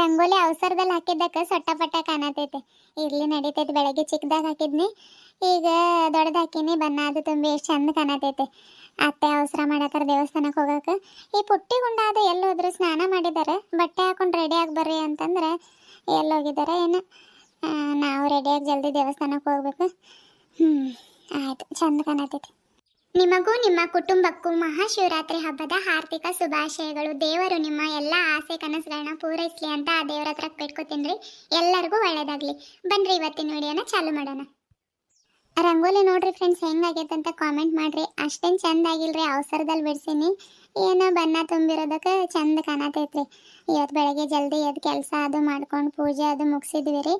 ರಂಗೋಲಿ ಅವಸರದಲ್ಲಿ ಹಾಕಿದ್ದಕ್ಕೆ ಸೊಟ್ಟಪಟ್ಟ ಕಾಣತೈತೆ. ಇರ್ಲಿ ನಡೀತೈತೆ, ಬೆಳಗ್ಗೆ ಚಿಕ್ಕದಾಗ ಹಾಕಿದ್ನಿ. ಈಗ ದೊಡ್ಡದು ಹಾಕಿನಿ, ಬಣ್ಣ ಅದು ತುಂಬಿ ಎಷ್ಟು ಚಂದ ಕಾಣತೈತೆ. ಅತ್ತೆ ಅವಸರ ಮಾಡತ್ತಾರ ದೇವಸ್ಥಾನಕ್ಕೆ ಹೋಗಕ್ಕೆ ಈ ಪುಟ್ಟಿ ಗುಂಡ ಅದು ಎಲ್ಲಿ ಹೋದ್ರು ಸ್ನಾನ ಮಾಡಿದ್ದಾರೆ ಬಟ್ಟೆ ಹಾಕೊಂಡು ರೆಡಿಯಾಗಿ ಬರ್ರಿ ಅಂತಂದ್ರೆ ಎಲ್ಲಿ ಹೋಗಿದ್ದಾರೆ ಏನು. ನಾವು ರೆಡಿಯಾಗಿ ಜಲ್ದಿ ದೇವಸ್ಥಾನಕ್ಕೆ ಹೋಗ್ಬೇಕು. ಹ್ಞೂ ಆಯಿತು, ಚಂದ ಕಾಣತೈತಿ. ನಿಮಗೂ ನಿಮ್ಮ ಕುಟುಂಬಕ್ಕೂ ಮಹಾಶಿವರಾತ್ರಿ ಹಬ್ಬದ ಹಾರ್ದಿಕ ಶುಭಾಶಯಗಳು. ದೇವರು ನಿಮ್ಮ ಎಲ್ಲ ಆಸೆ ಕನಸುಗಳನ್ನ ಪೂರೈಸಲಿ ಅಂತ ಆ ದೇವರ ಹತ್ರ ಬೇಡ್ಕೊತೀನಿ ಎಲ್ಲರಿಗೂ ಒಳ್ಳೇದಾಗ್ಲಿ. ಬನ್ರಿ ಇವತ್ತಿನ ವಿಡಿಯೋನ ಚಾಲು ಮಾಡೋಣ. ರಂಗೋಲಿ ನೋಡ್ರಿ ಫ್ರೆಂಡ್ಸ್ ಹೆಂಗಾಗೈತೆ ಅಂತ ಕಾಮೆಂಟ್ ಮಾಡ್ರಿ. ಅಷ್ಟೇನು ಚಂದ ಆಗಿಲ್ರಿ ಅವಸರದಲ್ಲಿ ಬಿಡ್ಸೀನಿ. ಏನೋ ಬಣ್ಣ ತುಂಬಿರೋದಕ್ಕೆ ಚಂದ ಕಾಣತೈತ್ರಿ. ಇವತ್ತು ಬೆಳಗ್ಗೆ ಜಲ್ದಿ ಎದ್ದು ಕೆಲಸ ಅದು ಮಾಡ್ಕೊಂಡು ಪೂಜೆ ಅದು ಮುಗಿಸಿದ್ವಿ ರೀ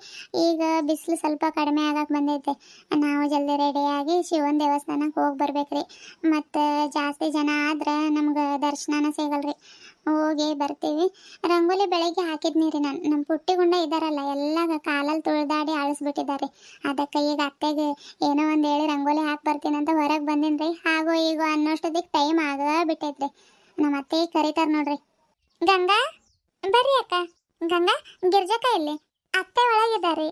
ಈಗ ಬಿಸಿಲು ಸ್ವಲ್ಪ ಕಡಿಮೆ ಆಗಕ್ಕೆ ಬಂದೈತೆ. ನಾವು ಜಲ್ದಿ ರೆಡಿಯಾಗಿ ಶಿವನ ದೇವಸ್ಥಾನಕ್ಕೆ ಹೋಗಿ ಬರ್ಬೇಕ್ರಿ. ಮತ್ತು ಜಾಸ್ತಿ ಜನ ಆದ್ರೆ ನಮ್ಗೆ ದರ್ಶನನ ಸಿಗಲ್ರಿ. ಹೋಗಿ ಬರ್ತೀವಿ. ರಂಗೋಲಿ ಬೆಳಗ್ಗೆ ಹಾಕಿದ್ನಿ ರೀ ನಾನು. ನಮ್ಮ ಪುಟ್ಟಿ ಗುಂಡ ಇದ್ದಾರಲ್ಲ ಎಲ್ಲ ಕಾಲಲ್ಲಿ ತುಳಿದಾಡಿ ಆಳಿಸ್ಬಿಟ್ಟಿದ್ದಾರೆ ಅದಕ್ಕೆ ಈಗ ಅತ್ತೆಗೆ ಏನೋ ಒಂದು ಹೇಳಿ ರಂಗೋಲಿ ಹಾಕಿ ಬರ್ತೀನಿ ಅಂತ ಹೊರಗೆ ಬಂದೀನಿ ರೀ. ಹಾಗೂ ಈಗ ಅನ್ನೋಷ್ಟೊತ್ತಿಗೆ ಟೈಮ್ ಆಗ ಬಿಟ್ಟೈತ್ರಿ ನಮ್ಮ ಅತ್ತೆ ಕರೀತಾರೆ ನೋಡ್ರಿ. ಗಂಗಾ, ಬರ್ರಿ ಅಕ್ಕ. ಗಂಗಾ, ಗಿರ್ಜಕ್ಕ ಇಲ್ಲಿ. ಅತ್ತೆ ಒಳಗಿದ್ದಾರೆ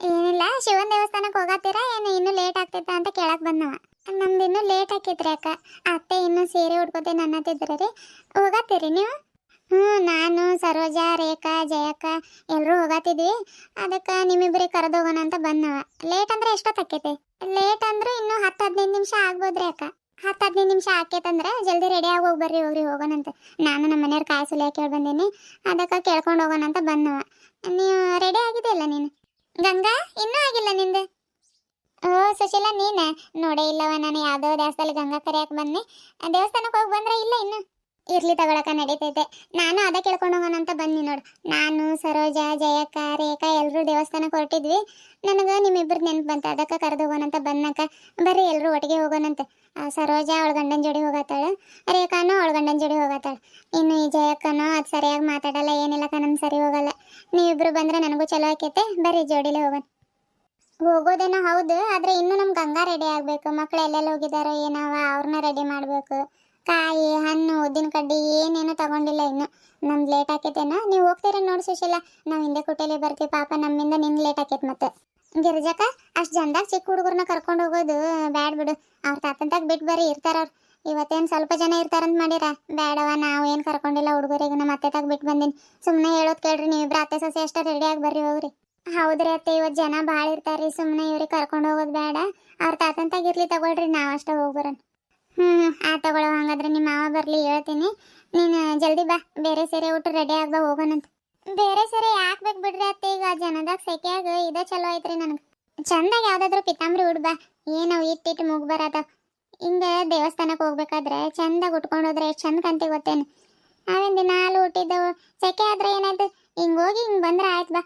ಏನಿಲ್ಲ, ಶಿವನ ದೇವಸ್ಥಾನಕ್ಕೆ ಹೋಗತ್ತೀರಾ ಏನು ಇನ್ನೂ ಲೇಟ್ ಆಗ್ತೈತ ಅಂತ ಕೇಳಕ್ ಬಂದವ. ನಮ್ದು ಇನ್ನೂ ಲೇಟ್ ಹಾಕಿದ್ರಿ ಅಕ್ಕ. ಅತ್ತೆ ಇನ್ನೂ ಸೀರೆ ಉಟ್ಕೋತೀನಿ ಅನ್ನತ್ತಿದ್ರಿ ರೀ. ಹೋಗತ್ತೀರಿ ನೀವು? ಹ್ಞೂ, ನಾನು, ಸರೋಜಾ, ರೇಖಾ, ಜಯಕ್ಕ ಎಲ್ಲರೂ ಹೋಗತ್ತಿದ್ವಿ. ಅದಕ್ಕೆ ನಿಮ್ಮಿಬ್ಬರಿ ಕರೆದು ಹೋಗೋಣ ಅಂತ ಬಂದವ. ಲೇಟ್ ಅಂದ್ರೆ ಎಷ್ಟೊತ್ತಾಕೈತಿ ಲೇಟ್ ಅಂದ್ರೆ ಇನ್ನೂ ಹತ್ತು ಹದಿನೈದು ನಿಮಿಷ ಆಗ್ಬೋದ್ರಿ ಅಕ್ಕ. ಹತ್ತು ಹದಿನೈದು ನಿಮಿಷ ಆಕೈತಂದ್ರೆ ಜಲ್ದಿ ರೆಡಿ ಆಗಿ ಹೋಗಿ ಬರ್ರಿ, ಹೋಗ್ರಿ ಹೋಗೋಣಂತ ನಾನು ನಮ್ಮ ಮನೆಯವ್ರ ಕಾಯಿ ಸುಲಿಯಕ್ಕೆ ಕೇಳಿ ಬಂದೀನಿ. ಅದಕ್ಕೆ ಕೇಳ್ಕೊಂಡು ಹೋಗೋಣ ಅಂತ ಬಂದವ. ನೀವು ರೆಡಿ ಆಗಿದೆಯಲ್ಲ ನೀನು? ಗಂಗಾ, ಇನ್ನೂ ಆಗಿಲ್ಲ ನಿಂದು? ಓ ಸುಶೀಲ, ನೀನ? ನೋಡೇ ಇಲ್ಲವ ನಾನು ಯಾವುದೋ ದೇವಸ್ಥಾನದಲ್ಲಿ ಗಂಗಾ ಕರೆಯಕ್ಕೆ ಬಂದೆ. ಆ ದೇವಸ್ಥಾನಕ್ಕೆ ಹೋಗಿ ಬಂದ್ರೆ ಇಲ್ಲ ಇನ್ನು. ಇರ್ಲಿ ತಗೊಳಕ, ನಡೀತೈತೆ. ನಾನು ಅದ ಕೇಳ್ಕೊಂಡು ಹೋಗೋಣ ಅಂತ ಬಂದಿ ನೋಡು. ನಾನು, ಸರೋಜ, ಜಯಕ್ಕ, ರೇಖಾ ಎಲ್ಲರೂ ದೇವಸ್ಥಾನಕ್ಕೆ ಹೊರಟಿದ್ವಿ. ನನಗೆ ನಿಮ್ಮಿಬ್ಬರು ನೆನ್ಪು ಬಂತ. ಅದಕ್ಕೆ ಕರೆದು ಹೋಗೋಣ ಅಂತ ಬಂದಕ್ಕ ಬರ್ರಿ ಎಲ್ಲರೂ ಒಟ್ಟಿಗೆ ಹೋಗೋಣಂತೆ ಆ, ಸರೋಜಾ ಅವಳ ಗಂಡನ ಜೋಡಿ ಹೋಗತ್ತಾಳ ರೇಖಾನು ಅವಳ ಗಂಡನ ಜೋಡಿ ಹೋಗತ್ತಾಳ ಇನ್ನು ಈ ಜಯಕ್ಕನೋ ಅದು ಸರಿಯಾಗಿ ಮಾತಾಡಲ್ಲ, ಏನಿಲ್ಲ ನಮ್ಗೆ ಸರಿ ಹೋಗಲ್ಲ. ನೀವಿಬ್ರು ಬಂದ್ರೆ ನನಗೂ ಚಲೋ ಆಕೈತೆ. ಬರ್ರಿ, ಜೋಡಿಲೇ ಹೋಗೋಣ. ಹೋಗೋದೇನೋ ಹೌದು, ಆದ್ರೆ ಇನ್ನು ನಮ್ ಗಂಗಾ ರೆಡಿ ಆಗ್ಬೇಕು. ಮಕ್ಳು ಎಲ್ಲೆಲ್ಲಿ ಹೋಗಿದಾರೋ ಏನವ ಅವ್ರನ್ನ ರೆಡಿ ಮಾಡ್ಬೇಕು. ಕಾಯಿ, ಹಣ್ಣು, ಉದ್ದಿನ ಕಡ್ಡಿ ಏನೇನು ತಗೊಂಡಿಲ್ಲ ಇನ್ನು. ನಮ್ದು ಲೇಟ್ ಆಕೈತೇನ? ನೀವು ಹೋಗ್ತೀರ ನೋಡಿ ಸುಶೀಲ. ನಾವು ಹಿಂದೆ ಕುಟೇಲಿ ಬರ್ತೀವಿ, ಪಾಪ ನಮ್ಮಿಂದ ನಿನ್ ಲೇಟ್ ಆಕೈತೆ ಮತ್ತೆ ಗಿರಿಜಕ್ಕ, ಅಷ್ಟು ಜನದಾಗ ಚಿಕ್ಕ ಹುಡುಗರನ್ನ ಕರ್ಕೊಂಡು ಹೋಗೋದು ಬ್ಯಾಡ್ ಬಿಡು. ಅವ್ರ ತಾತಂತಾಗ ಬಿಟ್ಟು ಬರೀ ಇರ್ತಾರ ಅವ್ರು. ಇವತ್ತೇನು ಸ್ವಲ್ಪ ಜನ ಇರ್ತಾರಂತ ಮಾಡಿರ? ಬ್ಯಾಡವ ನಾವು ಏನು ಕರ್ಕೊಂಡಿಲ್ಲ ಹುಡುಗರಿಗೆ ನಮ್ಮ ಅತ್ತೆ ತಾಗ ಬಿಟ್ಟು ಬಂದೀನಿ. ಸುಮ್ಮನೆ ಹೇಳೋದು ಕೇಳ್ರಿ, ನೀವಿಬ್ರು ಅತ್ತೆ, ಸೊಸೆ ಅಷ್ಟೇ ರೆಡಿಯಾಗಿ ಬರ್ರಿ ಹೋಗ್ರಿ. ಹೌದ್ರಿ ಅತ್ತೆ ಇವತ್ತು ಜನ ಭಾಳ ಇರ್ತಾರ್ರಿ ಸುಮ್ಮನೆ ಇವ್ರಿಗೆ ಕರ್ಕೊಂಡು ಹೋಗೋದು ಬೇಡ. ಅವ್ರ ತಾತನ್ ಇರ್ಲಿ ತಗೊಳ್ರಿ, ನಾವು ಅಷ್ಟೇ ಹ್ಮ್ ಹ್ಞೂ ಆ ತಗೊಳ್ಳೋ ಹಂಗಾದ್ರೆ ನಿಮ್ಮ ಮಾವ ಬರಲಿ, ಹೇಳ್ತೀನಿ. ನೀನು ಜಲ್ದಿ ಬಾ, ಬೇರೆ ಸೀರೆ ಉಟ್ಟು ರೆಡಿ ಆಗ್ದ ಹೋಗೋಣಂತ. ಬೇರೆ ಸೀರೆ ಯಾಕೆ ಬೇಕು ಬಿಡ್ರಿ ಅತ್ತೆ, ಈಗ ಜನದಾಗ ಸೆಕೆಯಾಗ ಇದೇ ಚಲೋ ಐತ್ರಿ ನನಗೆ. ಚಂದಾಗ ಯಾವ್ದಾದ್ರು ಪಿತಾಂಬ್ರಿ ಉಡ್ ಬಾ ಏನವು ಇಟ್ಟಿಟ್ಟು ಮುಗ್ ಬರತಾವ. ಹಿಂಗೆ ದೇವಸ್ಥಾನಕ್ಕೆ ಹೋಗ್ಬೇಕಾದ್ರೆ ಚಂದಾಗ ಉಟ್ಕೊಂಡೋದ್ರೆ ಎಷ್ಟು ಚಂದ ಕಂತಿ ಗೊತ್ತೇನು? ನಾವೇನು ದಿನಾಲು ಹುಟ್ಟಿದ್ದವು ಸೆಕೆ ಆದ್ರೆ ಏನಾಯ್ತು? ಹಿಂಗೆ ಹೋಗಿ ಹಿಂಗೆ ಬಂದ್ರೆ ಆಯ್ತು ಬಾ.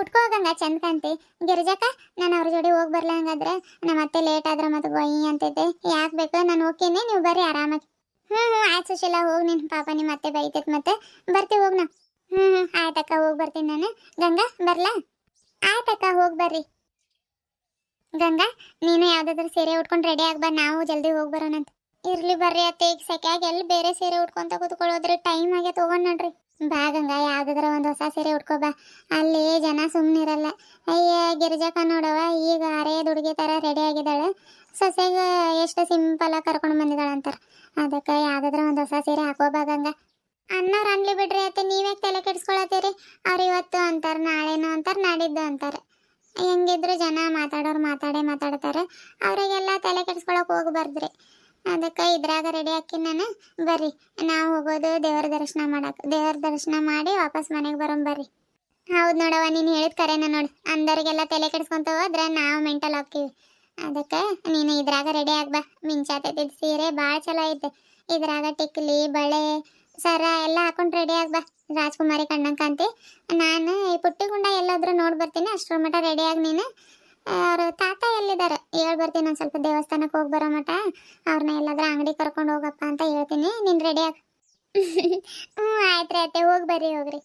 ಉಟ್ಕೋಗಂಗ ಚಂದ ಕಾಂತಿ ಗಿರಿಜಕ್ಕ, ನಾನು ಅವ್ರ ಜೋಡಿ ಹೋಗಿ ಬರ್ಲ ಹಂಗಾದ್ರೆ? ನಮ್ಮ ಅತ್ತೆ ಲೇಟ್ ಆದ್ರೆ ಮತ್ತೆ ಗೊಯಿ ಅಂತೈತೆ. ಯಾಕೆ ಬೇಕು? ನಾನು ಹೋಗ್ತೀನಿ, ನೀವು ಬರ್ರಿ ಆರಾಮಾಗಿ. ಹ್ಞೂ ಹ್ಞೂ ಆಯ್ತು ಸುಶೀಲ, ಹೋಗಿ ನಿನ್ನ ಪಾಪ ನಿಮ್ಮ ಅತ್ತೆ ಬೈತೈತೆ ಮತ್ತೆ. ಬರ್ತೀವಿ ಹೋಗಿ ನಾ ಹ್ಞೂ ಹ್ಞೂ ಆಯ್ತಕ್ಕ ಹೋಗಿ ಬರ್ತೀನಿ ನಾನು. ಗಂಗಾ, ಬರ್ಲಾ? ಆಯ್ತಕ್ಕ ಹೋಗಿ ಬರ್ರಿ. ಗಂಗಾ, ನೀನು ಯಾವ್ದಾದ್ರು ಸೀರೆ ಉಟ್ಕೊಂಡು ರೆಡಿ ಆಗ್ಬಾ ನಾವು ಜಲ್ದಿ ಹೋಗಿ ಬರೋಣಂತ. ಇರ್ಲಿ ಬರ್ರಿ ಅತ್ತೆ, ಈಗ ಸೆಕೆಯಾಗಿ ಎಲ್ಲಿ ಬೇರೆ ಸೀರೆ ಉಟ್ಕೊಂತ ಕೂತ್ಕೊಳ್ಳೋದ್ರಿ ಟೈಮ್ ಆಗೇ ತಗೊಂಡ್ ನೋಡ್ರಿ ಬಾ ಗಂಗಾ, ಯಾವ್ದಾದ್ರ ಒಂದು ಹೊಸ ಸೀರೆ ಉಟ್ಕೋಬಾ ಅಲ್ಲಿ ಜನ ಸುಮ್ಮನಿರಲ್ಲ ಅಯ್ಯ, ಗಿರಿಜಕ್ಕ ನೋಡವ ಈಗ ಅರೇ ಹುಡುಗಿ ತರ ರೆಡಿ ಆಗಿದ್ದಾಳೆ. ಸೊಸೆಗೆ ಎಷ್ಟು ಸಿಂಪಲ್ ಆಗಿ ಕರ್ಕೊಂಡು ಬಂದಿದ್ದಾಳೆ ಅಂತಾರೆ ಅದಕ್ಕೆ ಯಾವ್ದಾದ್ರ ಒಂದು ಹೊಸ ಸೀರೆ ಹಾಕೋಬಾಗಂಗ ಅನ್ನೋರು ಅನ್ಲಿ ಬಿಡ್ರಿ ಅತ್ತೆ ನೀವೇ ತಲೆ ಕೆಡಿಸ್ಕೊಳತ್ತೀರಿ? ಅವ್ರು ಇವತ್ತು ಅಂತಾರೆ, ನಾಳೆನೋ ಅಂತಾರೆ, ನಾಡಿದ್ದು ಅಂತಾರೆ. ಹೆಂಗಿದ್ರು ಜನ ಮಾತಾಡೋರು ಮಾತಾಡೇ ಮಾತಾಡ್ತಾರೆ. ಅವರಿಗೆಲ್ಲ ತಲೆ ಕೆಡಿಸ್ಕೊಳಕ್ ಹೋಗ್ಬಾರ್ದ್ರಿ. ಅದಕ್ಕೆ ಇದ್ರಾಗ ರೆಡಿ ಹಾಕಿ ನಾನು. ಬರ್ರಿ, ನಾವು ಹೋಗೋದು ದೇವರ ದರ್ಶನ ಮಾಡಕ್, ದೇವರ ದರ್ಶನ ಮಾಡಿ ವಾಪಸ್ ಮನೆಗೆ ಬರೋಣ ಬರ್ರಿ. ಹೌದು ನೋಡವ್ವ, ನೀನು ಹೇಳಿದ ಕರೆನ ನೋಡು. ಅಂದರಿಗೆಲ್ಲ ತಲೆ ಕೆಡ್ಸ್ಕೊಂತ ಹೋದ್ರೆ ನಾವು ಮೆಂಟಲ್ ಹಾಕ್ತೀವಿ ಅದಕ್ಕೆ ನೀನು ಇದ್ರಾಗ ರೆಡಿ ಆಗ್ಬಾ ಮಿಂಚಾತೈತಿ ಸೀರೆ ಭಾಳ ಚಲೋ ಐತೆ. ಇದ್ರಾಗ ಟಿಕ್ಲಿ, ಬಳೆ, ಸರ ಎಲ್ಲ ಹಾಕೊಂಡು ರೆಡಿ ಆಗ್ಬಾ ರಾಜ್ಕುಮಾರಿ ಕಣ್ಣಂಗ್ ಕಾಂತಿ. ನಾನು ಈ ಪುಟ್ಟಿ ಗುಂಡ ಎಲ್ಲಾದ್ರೂ ನೋಡಿ ಬರ್ತೀನಿ. ಅಷ್ಟರ ಮಟ್ಟ ರೆಡಿ ಆಗಿ ನೀನು. ಅವ್ರ ತಾತ ಎಲ್ಲಿದ್ದಾರೆ? ಹೇಳ್ ಬರ್ತೀನಿ ಒಂದು ಸ್ವಲ್ಪ ದೇವಸ್ಥಾನಕ್ಕೆ ಹೋಗಿ ಬರೋ ಮಟ. ಅವ್ರನ್ನ ಎಲ್ಲಾದ್ರೂ ಅಂಗಡಿ ಕರ್ಕೊಂಡು ಹೋಗಪ್ಪ ಅಂತ ಹೇಳ್ತೀನಿ. ನೀನು ರೆಡಿ ಆಗ ಹ್ಞೂ ಆಯ್ತು ಆಯ್ತು ಹೋಗಿ ಬರ್ರಿ, ಹೋಗ್ರಿ.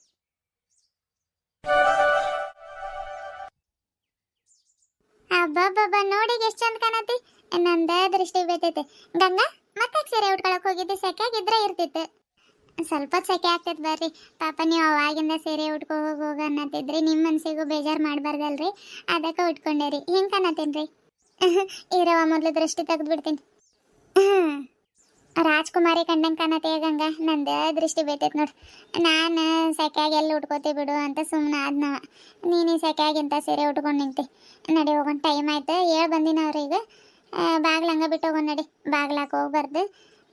ಅಬ್ಬಬ್ಬಬ್ಬ ನೋಡಿ ಎಷ್ಟು ಚಂದ ಕಾಣತಿ. ನಂದ ದೃಷ್ಟಿ ಬೀಳ್ತೈತೆ ಗಂಗಾ ಮತ್ತೆ ಸೀರೆ ಉಟ್ಕೊಳಕ್ ಹೋಗಿದ್ದೆ? ಸೆಕ್ಯಾಗಿದ್ರೆ ಇರ್ತಿತ್ತು. ಸ್ವಲ್ಪ ಸೆಕೆ ಆಗ್ತೈತೆ ಬರ್ರಿ. ಪಾಪ ನೀವು ಅವಾಗಿಂದ ಸೀರೆ ಉಟ್ಕೋ ಹೋಗಿ ಹೋಗ ಅನ್ನತ್ತಿದ್ರಿ ನಿಮ್ಮ ಮನಸ್ಸಿಗೂ ಬೇಜಾರು ಮಾಡಬಾರ್ದಲ್ರಿ. ಅದಕ್ಕೆ ಉಟ್ಕೊಂಡೇರಿ. ಹೆಂಗೆ ರೀ ಇರವ ಮೊದಲು ದೃಷ್ಟಿ ತೆಗೆದ್ಬಿಡ್ತೀನಿ. ರಾಜ್ಕುಮಾರಿ ಕಂಡಂಗೆ ಕಾಣತ್ತೆ ಗಂಗ ನಂದು ದೃಷ್ಟಿ ಬೈತೈತೆ ನೋಡಿ. ನಾನು ಸೆಕೆಯಾಗಿ ಎಲ್ಲಿ ಉಟ್ಕೋತಿ ಬಿಡು ಅಂತ ಸುಮ್ಮನೆ ಆದ್ನವ. ನೀನು ಸೆಕೆಯಾಗಿಂತ ಸೀರೆ ಉಟ್ಕೊಂಡು ನಿಂತಿ. ನಡಿ ಹೋಗೋಣ, ಟೈಮ್ ಆಯ್ತು. ಹೇಳಿ ಈಗ ಬಾಗ್ಲ ಹಂಗೆ ಬಿಟ್ಟು ಹೋಗೋಣ ನಡಿ. ಬಾಗ್ಲಾಕ ಹೋಗ್ಬಾರ್ದು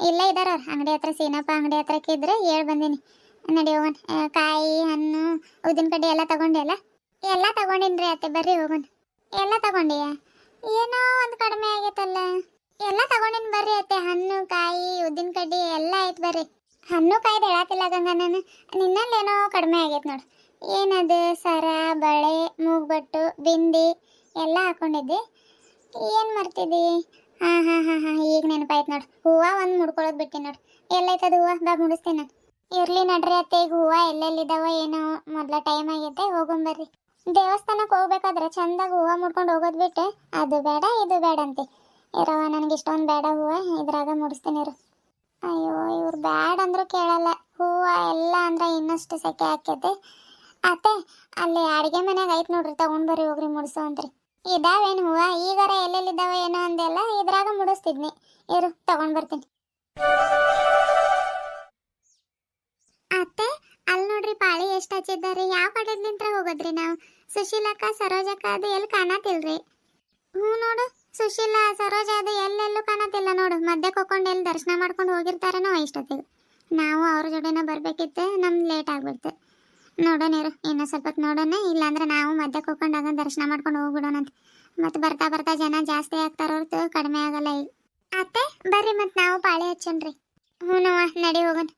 ಇಲ್ಲೇ ಇದಾರ ಅವ್ರು ಅಂಗಡಿ ಹತ್ರ ಸೀನಪ್ಪ ಅಂಗಡಿ ಹತ್ರಕ್ಕೆ ಇದ್ರೆ ಹೇಳಿ ಬಂದೀನಿ. ನಡಿ ಹೋಗೋಣ. ಕಾಯಿ, ಹಣ್ಣು, ಉದ್ದಿನ ಕಡ್ಡಿ ಎಲ್ಲ ತಗೊಂಡೆ ಅಲ್ಲ? ಎಲ್ಲ ತಗೊಂಡಿನ್ರಿ ಅತ್ತೆ, ಬರ್ರಿ ಹೋಗೋಣ. ಎಲ್ಲ ತಗೊಂಡಿಯ? ಏನೋ ಒಂದು ಕಡಿಮೆ ಆಗೈತಲ್ಲ. ಎಲ್ಲ ತಗೊಂಡಿನ್ ಬರ್ರಿ ಅತ್ತೆ, ಹಣ್ಣು, ಕಾಯಿ, ಉದ್ದಿನ ಕಡ್ಡಿ ಎಲ್ಲ ಆಯ್ತು ಬರ್ರಿ. ಹಣ್ಣು, ಕಾಯಿ ಹೇಳಾತಿಲ್ಲ ಗಂಗ ನಾನು. ನಿನ್ನಲ್ಲೇನೋ ಕಡಿಮೆ ಆಗೈತೆ ನೋಡು. ಏನದು? ಸರ, ಬಳೆ, ಮೂಗ್ಬಟ್ಟು, ಬಿಂದಿ ಎಲ್ಲ ಹಾಕೊಂಡಿದ್ದೆ. ಏನು ಮಾಡ್ತಿದ್ದಿ ಹಾಂ ಹಾಂ ಹಾಂ ಹಾಂ, ಈಗ ನೆನಪಾಯ್ತು ನೋಡು. ಹೂವ ಒಂದು ಮುಡ್ಕೊಳ್ಳೋದು ಬಿಟ್ಟೆ ನೋಡು. ಎಲ್ಲೈತದ ಹೂವು? ಬಾ ಮುಡಿಸ್ತೇನೆ ನಾನು ಇರ್ಲಿ ನಡ್ರಿ ಅತ್ತೆ, ಈಗ ಹೂವು ಎಲ್ಲೆಲ್ಲಿದಾವ, ಏನೋ ಮೊದ್ಲ ಟೈಮ್ ಆಗೈತೆ ಹೋಗೊಂಬರ್ರಿ ದೇವಸ್ಥಾನಕ್ಕೆ ಹೋಗ್ಬೇಕಾದ್ರೆ ಚಂದಾಗ ಹೂವು ಮುಡ್ಕೊಂಡು ಹೋಗೋದು ಬಿಟ್ಟೆ. ಅದು ಬೇಡ, ಇದು ಬೇಡ ಅಂತೆ. ಇರವ ನನಗೆ ಇಷ್ಟೊಂದು ಬೇಡ ಹೂವ, ಇದ್ರಾಗ ಮುಡಿಸ್ತೇನೆ ಇರು. ಅಯ್ಯೋ, ಇವ್ರು ಬ್ಯಾಡ ಅಂದ್ರೂ ಕೇಳಲ್ಲ. ಹೂವು ಎಲ್ಲ ಅಂದ್ರೆ ಇನ್ನಷ್ಟು ಸೆಕೆ ಹಾಕೈತೆ ಅತ್ತೆ, ಅಲ್ಲಿ ಅಡಿಗೆ ಮನೆಯಾಗ ಐತ್ ನೋಡ್ರಿ, ತಗೊಂಡ್ ಬರ್ರಿ, ಹೋಗ್ರಿ, ಮುಡಿಸೋ ಅಂತ್ರಿ. ಇದಾವೇನು ಹೂವ? ಈಗಾರ ಎಲ್ಲೆಲ್ಲಿದ್ದಾವ ಏನೋ ಅಂದೆಲ್ಲ ಇದ್ರಾಗ ಮುಡಿಸ್ತಿದ್ನಿ. ಇರು, ತಗೊಂಡ್ ಬರ್ತೀನಿ. ಅತ್ತೆ ಅಲ್ಲಿ ನೋಡ್ರಿ ಪಾಳಿ ಎಷ್ಟು ಹಚ್ಚಿದ್ದಾರೆ. ಯಾವ ಕಡೆಲಿಂತ್ರ ಹೋಗೋದ್ರಿ ನಾವು? ಸುಶೀಲಕ್ಕ, ಸರೋಜಕ್ಕ ಅದು ಎಲ್ಲಿ ಕಾಣತಿಲ್ರಿ? ಹ್ಞೂ ನೋಡು, ಸುಶೀಲ, ಸರೋಜ ಅದು ಎಲ್ಲೆಲ್ಲೂ ಕಾಣತಿಲ್ಲ ನೋಡು. ಮಧ್ಯಕ್ಕೆ ಕೊಕ್ಕೊಂಡು ಎಲ್ಲಿ ದರ್ಶನ ಮಾಡ್ಕೊಂಡು ಹೋಗಿರ್ತಾರೇನೋ ಇಷ್ಟೊತ್ತಿಗೆ. ನಾವು ಅವ್ರ ಜೋಡಿನ ಬರ್ಬೇಕಿತ್ತು. ನಮ್ಗೆ ಲೇಟ್ ಆಗ್ಬಿಡ್ತು. ನೋಡೋಣ ಇರು ಇನ್ನೂ ಸ್ವಲ್ಪ ಹೊತ್ತು ನೋಡೋಣ. ಇಲ್ಲಾಂದ್ರೆ ನಾವು ಮಧ್ಯಕ್ಕೆ ಹೋಗ್ಕೊಂಡಾಗ ದರ್ಶನ ಮಾಡ್ಕೊಂಡು ಹೋಗ್ಬಿಡೋಣ ಅಂತ. ಮತ್ತೆ ಬರ್ತಾ ಬರ್ತಾ ಜನ ಜಾಸ್ತಿ ಆಗ್ತಾರ ಹೊರತು ಕಡಿಮೆ ಆಗಲ್ಲ ಈಗ ಅತ್ತೆ, ಬರ್ರಿ ಮತ್ತೆ ನಾವು ಪಾಳಿ ಹಚ್ಚೋಣ್ರಿ. ಹ್ಞೂ ನಡಿ ಹೋಗೋಣ.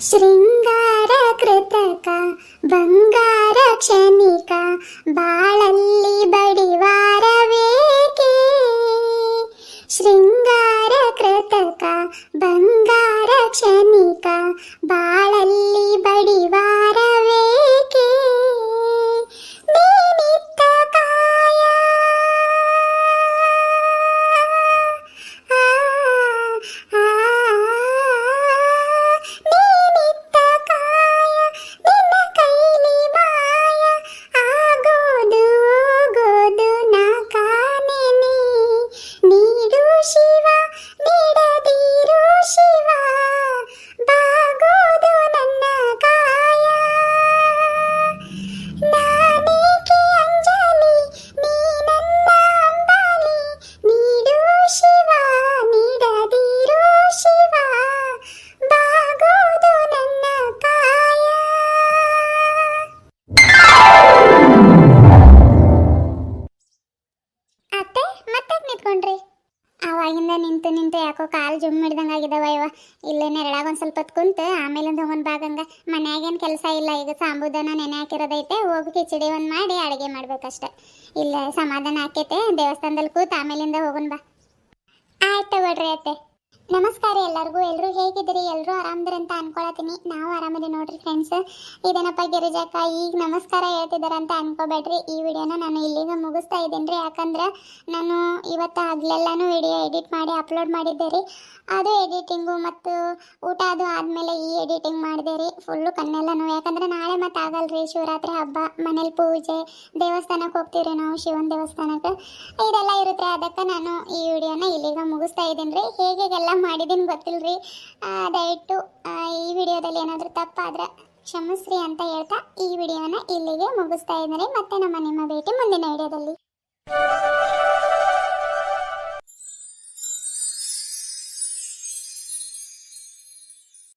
ಶೃಂಗಾರ ಕೃತಕ ಬಂಗಾರ ಕ್ಷಣಿಕ ಬಾಳಲ್ಲಿ ಬಡಿವಾರವೇಕೆ ಆಮೇಲಿಂದ ಭಾಗ ಬಾಗಂಗ ಮನ್ಯಾಗೇನು ಕೆಲಸ ಇಲ್ಲ, ಈಗ ಸಾಂಬುದನ ನೆನೆ ಹಾಕಿರೋದೈತೆ ಹೋಗಿ ಕಿಚಡಿ ಒಂದು ಮಾಡಿ ಅಡುಗೆ ಮಾಡ್ಬೇಕಷ್ಟೆ. ಇಲ್ಲ ಸಮಾಧಾನ ಆಕೈತೆ, ದೇವಸ್ಥಾನದಲ್ಲಿ ಕೂತು ಆಮೇಲಿಂದ ಹೋಗೋಣ ಬಾ. ಆಯ್ತು ಬಿಡ್ರಿ ಅತ್ತೆ. ನಮಸ್ಕಾರ ಎಲ್ಲರಿಗೂ. ಎಲ್ಲರೂ ಹೇಗಿದ್ದೀರಿ? ಎಲ್ಲರೂ ಆರಾಮದ್ರಿ ಅಂತ ಅನ್ಕೊಳತೀನಿ ನಾವು ಆರಾಮದಿ ನೋಡ್ರಿ ಫ್ರೆಂಡ್ಸ್ ಇದೇನಪ್ಪ ಗಿರಿಜಕ್ಕ? ಈಗ ನಮಸ್ಕಾರ ಹೇಳ್ತಿದ್ದಾರೆ ಅಂತ ಅನ್ಕೋಬೇಡ್ರಿ. ಈ ವಿಡಿಯೋನ ನಾನು ಇಲ್ಲಿಗ ಮುಗಿಸ್ತಾ ಇದ್ದೀನಿ ರೀ. ಯಾಕಂದ್ರೆ ನಾನು ಇವತ್ತು ಹಗಲೆಲ್ಲನೂ ವಿಡಿಯೋ ಎಡಿಟ್ ಮಾಡಿ ಅಪ್ಲೋಡ್ ಮಾಡಿದ್ದೆ ರೀ. ಅದು ಎಡಿಟಿಂಗು ಮತ್ತು ಊಟ ಅದು ಆದಮೇಲೆ ಈ ಎಡಿಟಿಂಗ್ ಮಾಡಿದೆ ರೀ. ಫುಲ್ಲು ಕಣ್ಣೆಲ್ಲ ನೋವು ಯಾಕಂದ್ರೆ ನಾಳೆ ಮತ್ತೆ ಆಗಲ್ರಿ ಶಿವರಾತ್ರಿ ಹಬ್ಬ. ಮನೇಲಿ ಪೂಜೆ ದೇವಸ್ಥಾನಕ್ಕೆ ಹೋಗ್ತೀವಿ ನಾವು ಶಿವನ ದೇವಸ್ಥಾನಕ್ಕೆ ಇದೆಲ್ಲ ಇರುತ್ತೆ. ಅದಕ್ಕೆ ನಾನು ಈ ವಿಡಿಯೋನ ಇಲ್ಲಿಗ ಮುಗಿಸ್ತಾ ಇದ್ದೀನಿ ರೀ. ಹೇಗೆಲ್ಲ ಮಾಡಿದ್ದೀನಿ ಗೊತ್ತಿಲ್ರಿ. ಆ, ದಯವಿಟ್ಟು ಈ ವಿಡಿಯೋದಲ್ಲಿ ಏನಾದರೂ ತಪ್ಪಾದ್ರೆ ಕ್ಷಮಿಸ್ರಿ ಅಂತ ಹೇಳ್ತಾ ಈ ವಿಡಿಯೋನ ಇಲ್ಲಿಗೆ ಮುಗಿಸ್ತಾ ಇದ್ದಾರೆ ಮತ್ತೆ ನಮ್ಮ ನಿಮ್ಮ ಭೇಟಿ ಮುಂದಿನ ವಿಡಿಯೋದಲ್ಲಿ.